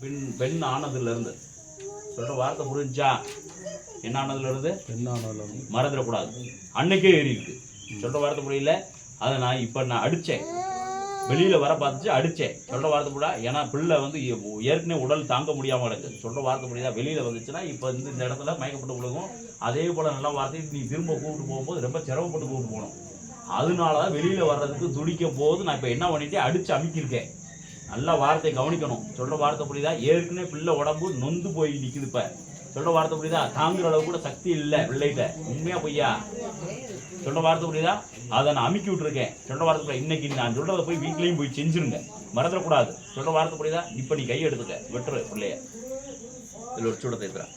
பெண் பெண் ஆனதுல இருந்து சொல்ற வார்த்தை புரிஞ்சா என்ன ஆனதுல இருந்து பெண்ணானாலும் மறந்துடக்கூடாது. அன்னைக்கே ஏறி இருக்கு சொல்ற வார்த்தை புரியல? அதை நான் இப்போ நான் அடித்தேன். வெளியில வர பார்த்துச்சு அடித்தேன். சொல்ற வார்த்தை புரியல ஏன்னா பிள்ளை வந்து ஏற்கனவே உடல் தாங்க முடியாம கிடக்கு. சொல்ற வார்த்தை புரியுதா? வெளியில வந்துச்சுன்னா இப்போ வந்து இந்த இடத்துல மயக்கப்பட்டு விழுகும். அதே போல நல்ல வார்த்தை நீ திரும்ப கூப்பிட்டு போகும்போது ரொம்ப சிரமப்பட்டு கூப்பிட்டு போகணும். அதனால தான் வெளியில வர்றதுக்கு துடிக்க போது நான் இப்போ என்ன பண்ணிட்டேன்? அடிச்சு அமுக்கியிருக்கேன். நல்ல வார்த்தை கவனிக்கணும். சொல்கிற வார்த்தை புரியுதா? ஏற்கனவே பிள்ளை உடம்பு நொந்து போய் நிற்குது இப்போ. சொல்கிற வார்த்தை புரியுதா? தாங்குற அளவு கூட சக்தி இல்லை பிள்ளைகிட்ட. உண்மையாக பொய்யா? சொல்கிற வார்த்தை புரியுதா? அதை நான் அமுக்கி விட்டுருக்கேன். சொல்கிற வார்த்தை புரியுதா? இன்னைக்கு நான் சொல்கிறத போய் வீட்லேயும் போய் செஞ்சுருங்க. மறந்துடக்கூடாது. சொல்கிற வார்த்தை புரியுதா? இப்போ நீ கை எடுத்துக்க. வெட்டுரு பிள்ளைய. இதில் ஒரு சூட தேத்துறா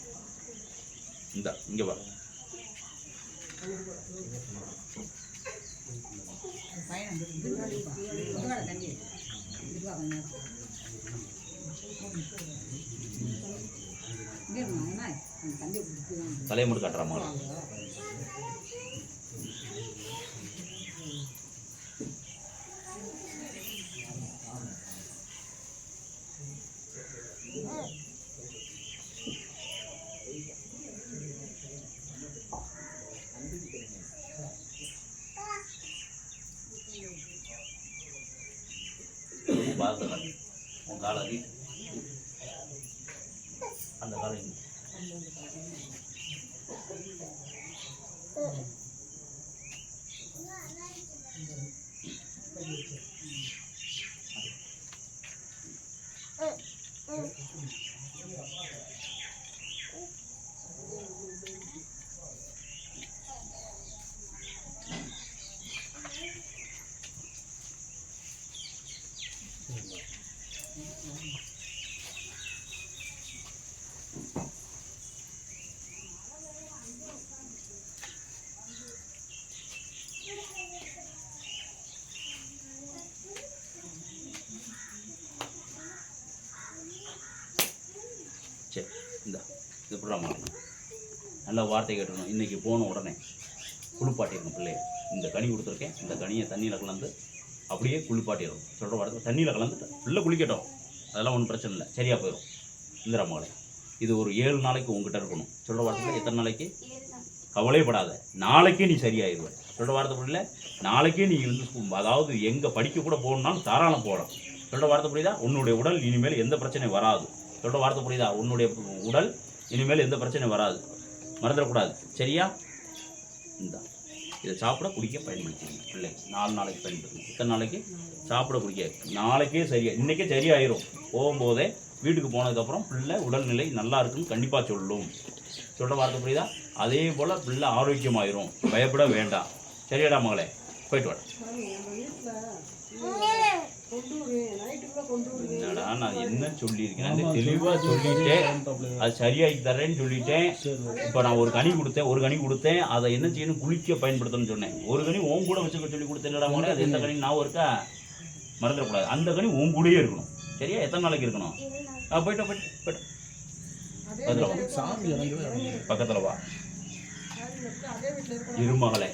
இந்த இங்கே வா. தலையை மட்டும் காட்டுறா மகளா பாதத்தை உன் காலை நீட்டு. அந்த காலை சரி இந்த இது புறாமா நல்ல வார்த்தை கேட்டுக்கணும். இன்னைக்கு போன உடனே குளிப்பாட்டிடணும் பிள்ளைய. இந்த கனி கொடுத்துருக்கேன். இந்த கனியை தண்ணியில் கலந்து அப்படியே குளிப்பாட்டிடும். சொல்கிற வாரத்தில் தண்ணியில் கலந்து உள்ளே குளிக்கட்டும். அதெல்லாம் ஒன்றும் பிரச்சனை இல்லை. சரியாக போயிடும் இந்திரா மகளே இது ஒரு ஏழு நாளைக்கு உங்ககிட்ட இருக்கணும். சொல்கிற வாரத்தில் எத்தனை நாளைக்கு? கவலைப்படாத. நாளைக்கே நீ சரியாயிருவ சொல்கிற வார்த்தை புரியல? நாளைக்கே நீ இருந்து அதாவது எங்கே படிக்க கூட போகணும்னாலும் தாராளம் போகலாம். சொல்கிற வார்த்தை புரியுதா? உன்னுடைய உடல் இனிமேல் எந்த பிரச்சனையும் வராது. சொல்கிற வார்த்தை புரியுதா? உன்னுடைய உடல் இனிமேல் எந்த பிரச்சனையும் வராது. மறந்துடக்கூடாது. சரியா? இந்தா. இதை சாப்பிட குடிக்க பயன்படுத்திக்கணும் பிள்ளை நாலு நாளைக்கு பயன்படுத்தணும் இத்தனை நாளைக்கு சாப்பிட குடிக்க. நாளைக்கே சரியா இன்னைக்கே சரியாயிரும். போகும்போதே வீட்டுக்கு போனதுக்கப்புறம் பிள்ளை உடல்நிலை நல்லா இருக்குன்னு கண்டிப்பாக சொல்லும். சொல்கிற வார்த்தை புரியுதா? அதே போல் பிள்ளை ஆரோக்கியமாயிரும். பயப்பட வேண்டாம். சரியாடா மகளே? போயிட்டு வாடா. என்னடா நான் என்ன சொல்லியிருக்கேன். நான் தெளிவாக சொல்லிட்டேன். அது சரியாக்கி தரேன்னு சொல்லிட்டேன். இப்போ நான் ஒரு கனி கொடுத்தேன் ஒரு கனி கொடுத்தேன். அதை என்ன செய்யணும்? குளிக்க பயன்படுத்தணும்னு சொன்னேன். ஒரு கனி உன் கூட வச்சுக்க சொல்லி கொடுத்தேன்டா அது எந்த கனி நான் இருக்கா? மறந்துடக்கூடாது. அந்த கனி உன் கூடயே இருக்கணும். சரியா? எத்தனை நாளைக்கு இருக்கணும்? போயிட்டோம் போயிட்டு போயிட்டோம் பக்கத்தில் வா. இருமகளே